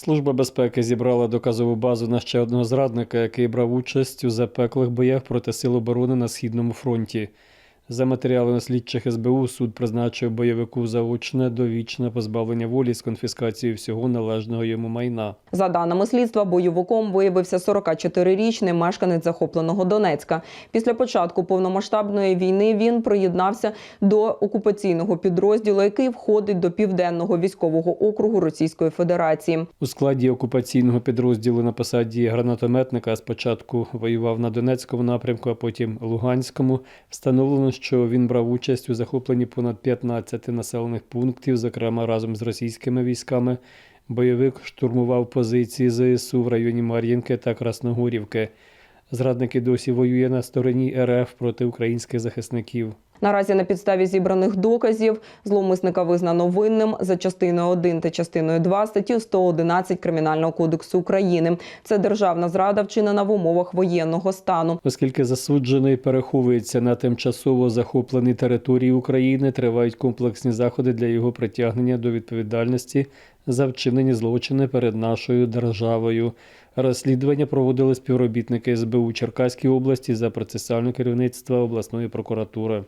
Служба безпеки зібрала доказову базу на ще одного зрадника, який брав участь у запеклих боях проти сил оборони на східному фронті. За матеріалами слідчих СБУ суд призначив бойовику заочне довічне позбавлення волі з конфіскацією всього належного йому майна. За даними слідства, бойовиком виявився 44-річний мешканець захопленого Донецька. Після початку повномасштабної війни він приєднався до окупаційного підрозділу, який входить до південного військового округу Російської Федерації. У складі окупаційного підрозділу на посаді гранатометника спочатку воював на Донецькому напрямку, а потім Луганському. Встановлено, що він брав участь у захопленні понад 15 населених пунктів, зокрема разом з російськими військами. Бойовик штурмував позиції ЗСУ в районі Мар'їнки та Красногорівки. Зрадники досі воює на стороні РФ проти українських захисників. Наразі на підставі зібраних доказів зловмисника визнано винним за частиною 1 та частиною 2 статті 111 Кримінального кодексу України. Це державна зрада, вчинена в умовах воєнного стану. Оскільки засуджений переховується на тимчасово захопленій території України, тривають комплексні заходи для його притягнення до відповідальності за вчинені злочини перед нашою державою. Розслідування проводили співробітники СБУ Черкаської області за процесуальне керівництво обласної прокуратури.